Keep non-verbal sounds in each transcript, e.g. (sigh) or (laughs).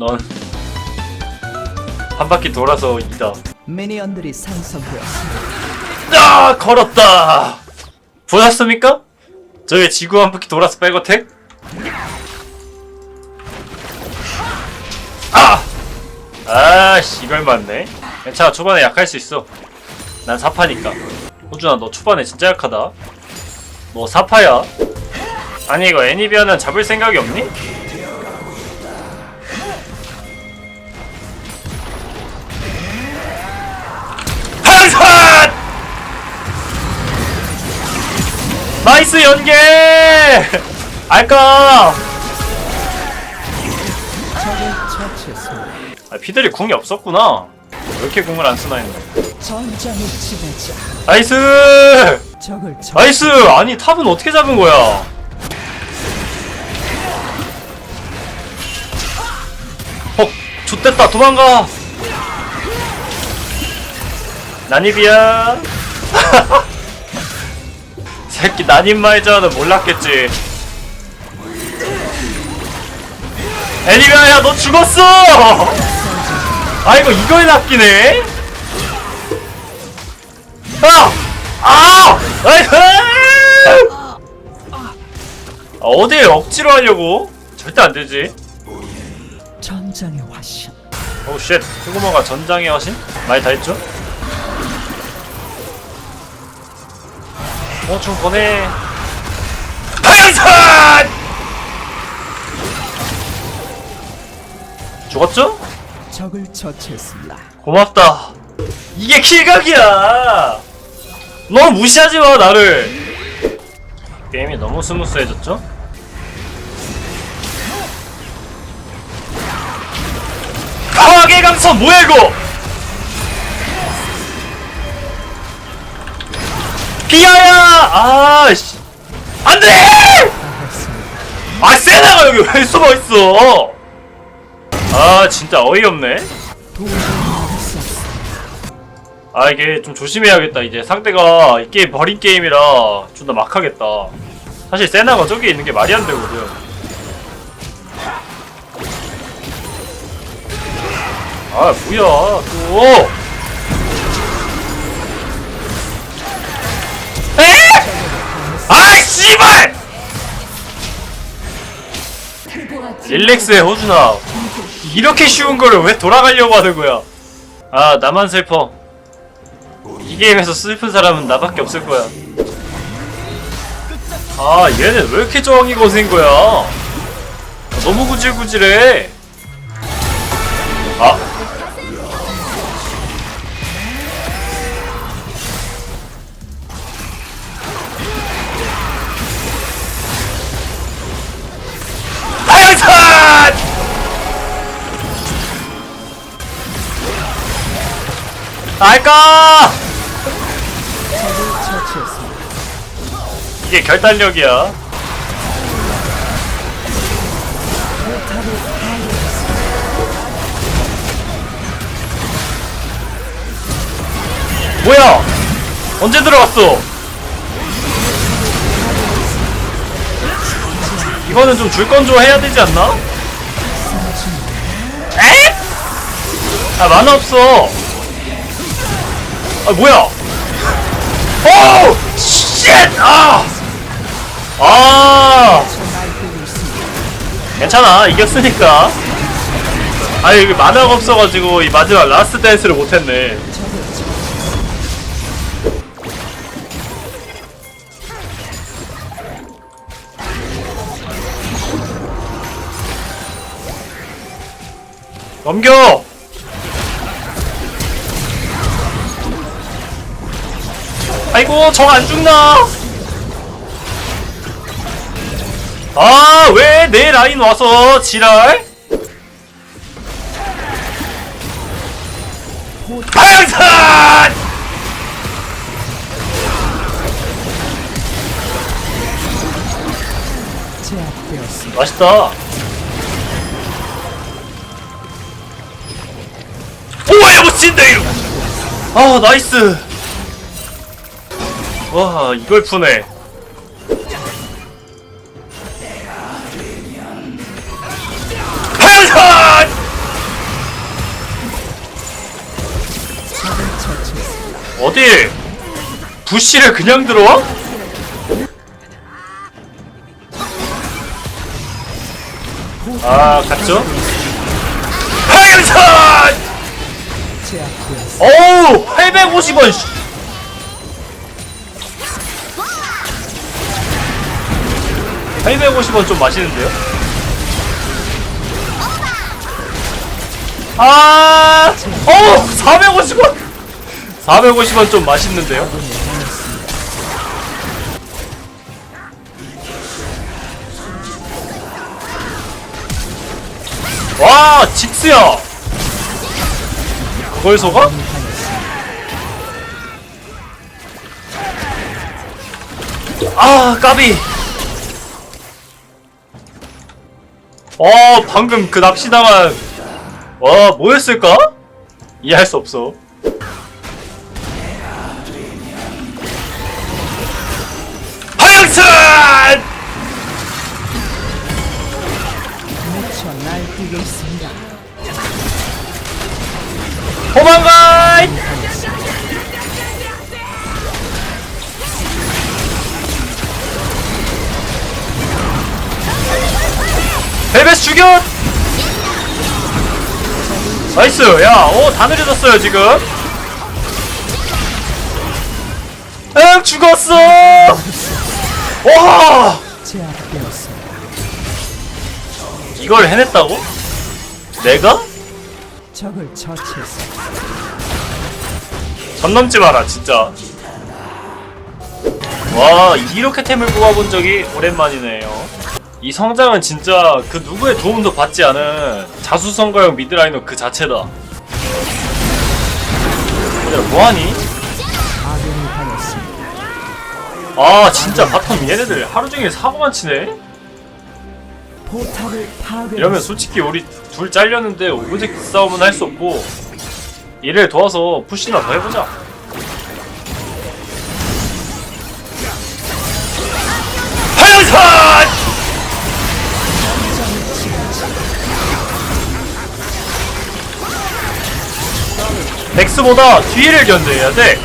넌 한 바퀴 돌아서 이다. 미니언들이 상성되었습니다. 아 걸었다. 보셨습니까? 저의 지구 한 바퀴 돌아서 백어택? 아! 아씨 이걸 맞네. 괜찮아 초반에 약할 수 있어. 난 사파니까. 호준아 너 초반에 진짜 약하다. 너 사파야? 아니 이거 애니비아는 잡을 생각이 없니? 나이스 연계! 알까? 아, 피들이 궁이 없었구나. 왜 이렇게 궁을 안 쓰나 했네. 나이스! 적을. 나이스! 아니 탑은 어떻게 잡은 거야? 어, 좋됐다 도망가! 난입이야. (laughs) 새끼 난입말자는 몰랐겠지. 애니비아야 너 죽었어! 아이고 이걸 낚이네? 아! 아! 아이고! 아, 어딜 억지로 하려고? 절대 안 되지. 전장의 화신. 오 쉣. 휴고모가 전장의 화신? 많이 다 했죠? 어, 좀 보내. 하양산! 죽었죠? 적을 처치했습니다. 고맙다. 이게 킬각이야. 너 무시하지 마 나를. 게임이 너무 스무스해졌죠? 강하게 강선 뭐야 이거? 비야야! 아 씨, 안 돼! 아 세나가 여기 왜 숨어 있어? 아 진짜 어이없네. 아 이게 좀 조심해야겠다 이제 상대가 이 게임 버린 게임이라 존나 막하겠다 사실 세나가 저기 있는 게 말이 안 되거든 아 뭐야 또 씨발 릴렉스해 호준아 이렇게 쉬운 거를 왜 돌아가려고 하는 거야 아 나만 슬퍼 이 게임에서 슬픈 사람은 나밖에 없을 거야. 아, 얘는 왜 이렇게 저항이 거센 거야? 너무 구질구질해. 알까? 이게 결단력이야. 뭐야? 언제 들어갔어? 이거는 좀 줄 건 좀 해야 되지 않나? 에? 아 만화 없어. 아 뭐야? 오! 쉣! 아! 아! 괜찮아 이겼으니까 아 이게 만화가 없어가지고 이 마지막 라스트 댄스를 못했네 넘겨! 아이고 정 안 죽나? 아 왜 내 라인 와서 지랄? 제압되었습니다. 맛있다. 오야 못친다 이러. 아 나이스. 와 이걸 푸네 어디 부시를 그냥 들어와? 아 갔죠? 하얀! 어우 850원 850원 좀 맛있는데요? 아, 어, 450원. 450원 좀 맛있는데요? 와, 직스야. 그걸 속아? 아, 까비. 어, 방금 그 납치당한 와, 뭐였을까? 이해할 수 없어. 하영찬! 미쳐 날뛰고 있습니다. 도망가! 벨벳 죽여! 나이스! 야, 오, 다 느려졌어요, 지금. 응, 죽었어! 와! 이걸 해냈다고? 내가? 적을 처치했습니다. 선 넘지 마라 진짜 와 이렇게 템을 뽑아본 적이 오랜만이네요 이 성장은 진짜 그 누구의 도움도 받지 않은 자수성가형 미드라이너 그 자체다 얘들아 뭐하니? 아 진짜 바텀 얘네들 하루종일 사고만 치네? 이러면 솔직히 우리 둘 잘렸는데 오브젝트 싸움은 할 수 없고 이를 도와서 푸시나 더 해보자 엑스보다 뒤를 견뎌야 돼.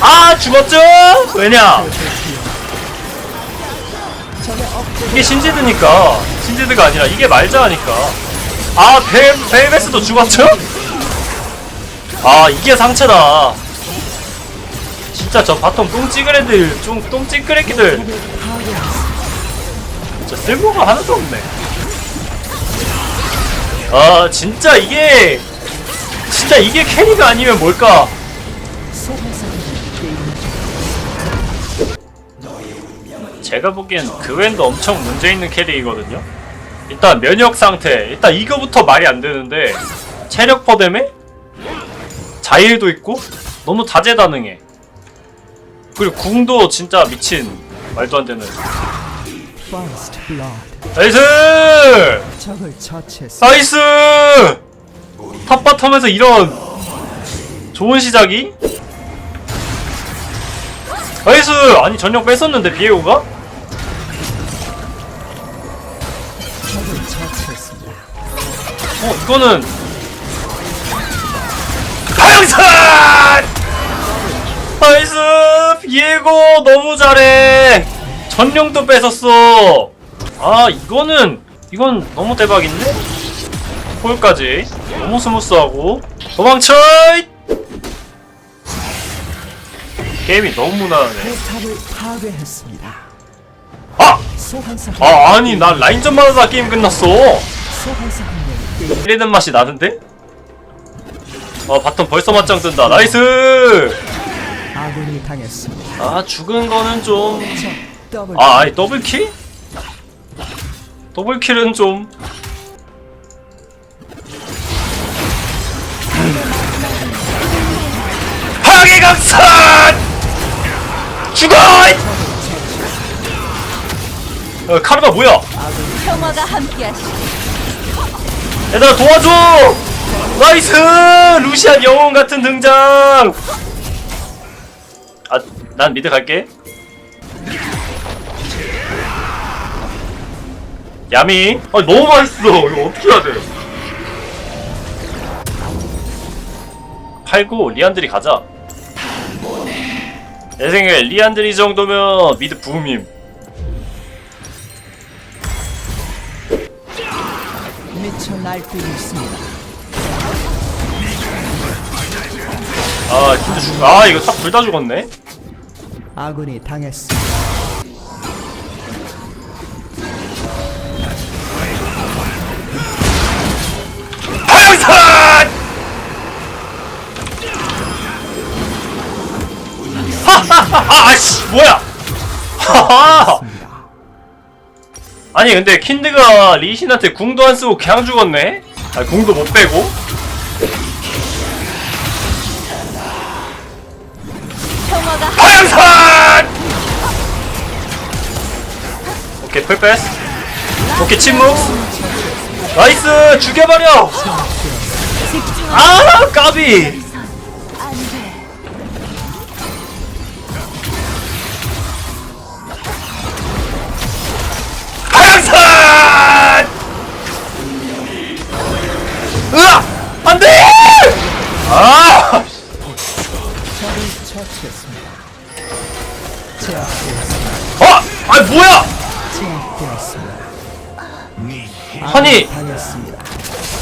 아 죽었죠? 왜냐? 이게 신지드니까 신지드가 아니라 이게 말자하니까 아 벨, 벨베스도 죽었죠? 아 이게 상체다 진짜 저 바텀 똥찌그레들 좀 똥찌그레기들 진짜 쓸모가 하나도 없네 아 진짜 이게 진짜 이게 캐리가 아니면 뭘까? 제가 보기엔 그웬도 엄청 문제 있는 캐릭이거든요. 일단 면역 상태. 일단 이거부터 말이 안 되는데 체력 퍼뎀에? 자일도 있고 너무 다재다능해. 그리고 궁도 진짜 미친. 말도 안 되는. 나이스. 나이스 탑바텀에서 이런 좋은 시작이? 나이스! 아니 전력 뺐었는데 처치했습니다. 어 이거는 하영산! 나이스! 비에고 너무 잘해! 전용도 뺏었어! 아 이거는 이건 너무 대박인데 홀까지 너무 스무스하고 도망쳐 게임이 너무 무난하네 파괴했습니다. 아! 소환사 아 아니 난 라인전만 하다 게임 끝났어 소환사 한명 게임 때리는 맛이 나는데? 어 바텀 벌써 맞짱 뜬다 나이스 아군이 당했습니다. 아 죽은 거는 좀 적 더블 아, 아니 더블킬? 더블킬은 좀 파괴각산! 죽어! 어, 카르마 뭐야? 평화가 함께하시. 얘들아 도와줘! 나이스! 루시안 영웅 같은 등장! 아, 난 미드 갈게. 야미. 아, 너무 맛있어. 이거 어떻게 해야 돼? 팔고 리안들이 가자. 내 생각에 리안드리 정도면 미드 부음임 미쳐 날뛰고 있습니다. 아 진짜 죽... 아 이거 딱둘다 죽었네 아군이 당했습니다. 하하하하 아씨 뭐야? 하하. 아니 근데 킨드가 리신한테 궁도 안 쓰고 그냥 죽었네? 아 궁도 못 빼고? 방산! 오케이 풀패스. 오케이 침묵. 나이스! 죽여버려! 아 까비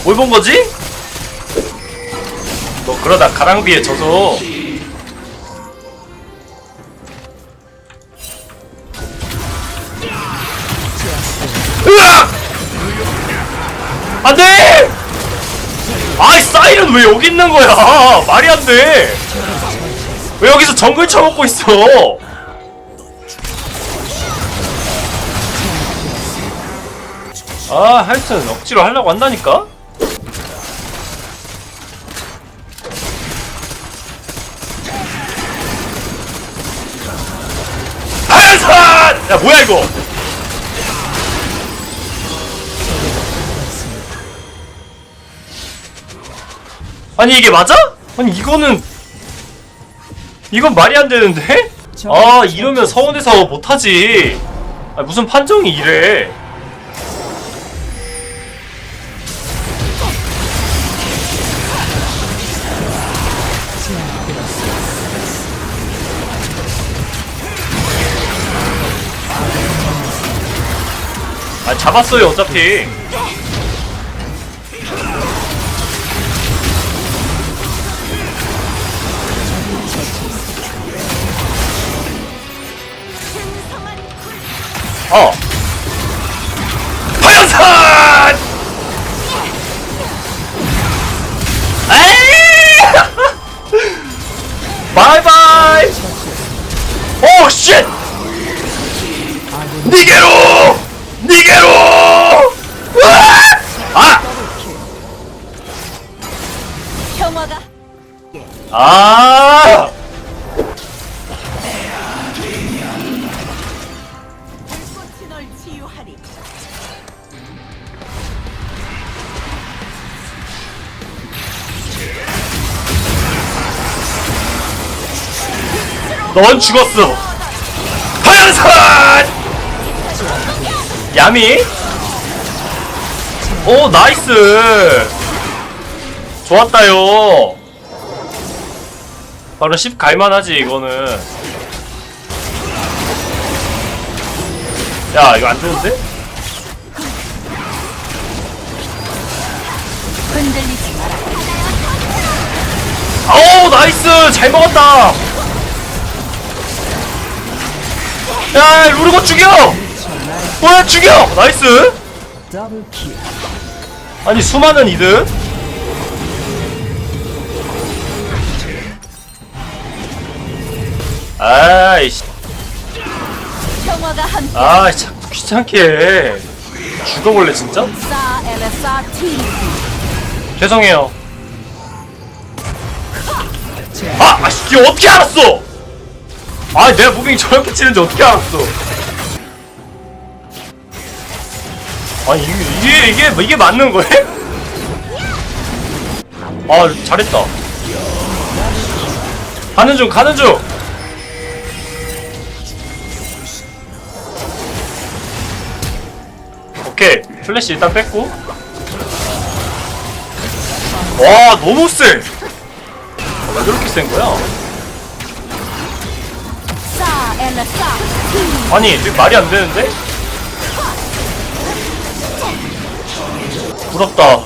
뭘 본 거지? 너 그러다 가랑비에 으악! 안 돼! 아이 사이렌 왜 여기 있는 거야? 말이 안 돼. 왜 여기서 정글 쳐먹고 있어? 아 하여튼 억지로 하려고 한다니까? 야 뭐야 이거? 아니 이게 맞아? 아니 이거는 이건 말이 안 되는데? 아 이러면 서원에서 못하지 아, 무슨 판정이 이래 아 잡았어요 어차피. 어. 화양산 에이! (laughs) 바이바이! 오쉣! 니게로! 니게로! 아! 평화가 아! 불꽃이 널 치유하리 넌 죽었어! 화양산! 야미? 오, 나이스! 좋았다요! 바로 10 갈만하지, 이거는. 야, 이거 안 좋은데? 흔들리지 마라 오 나이스 잘 먹었다 야 루르고 죽여 뭐야 죽여! 나이스. 더블 킬. 아니 수많은 이득. 아이씨. 평화가 함께. 아 자꾸 귀찮게 해. 죽어볼래 진짜? 싸 LSR T 죄송해요. 아! 아씨 이게 어떻게 알았어? 아 내가 무빙 저렇게 치는지 어떻게 알았어 아니 이게 이게 이게, 이게 맞는 거야? (laughs) 아 잘했다 가는 중 가는 중 오케이 플래시 일단 뺐고 와 너무 세! 왜 저렇게 센 거야? 아니 말이 안 되는데? 부럽다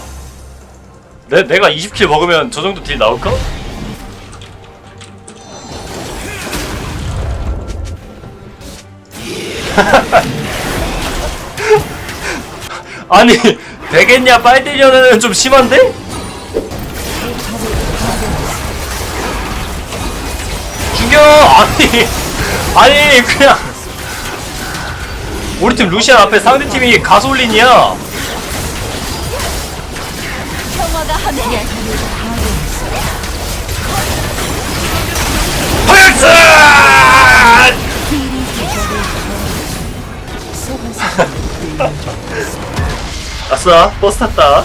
내, 내가 20킬 먹으면 저 정도 딜 나올까? (laughs) 아니 되겠냐 빨대려는 좀 심한데? 죽여 아니 아니 그냥 우리 팀 루시안 앞에 상대 팀이 가솔린이야 평화가 함께. 펄스! 아싸 버스 탔다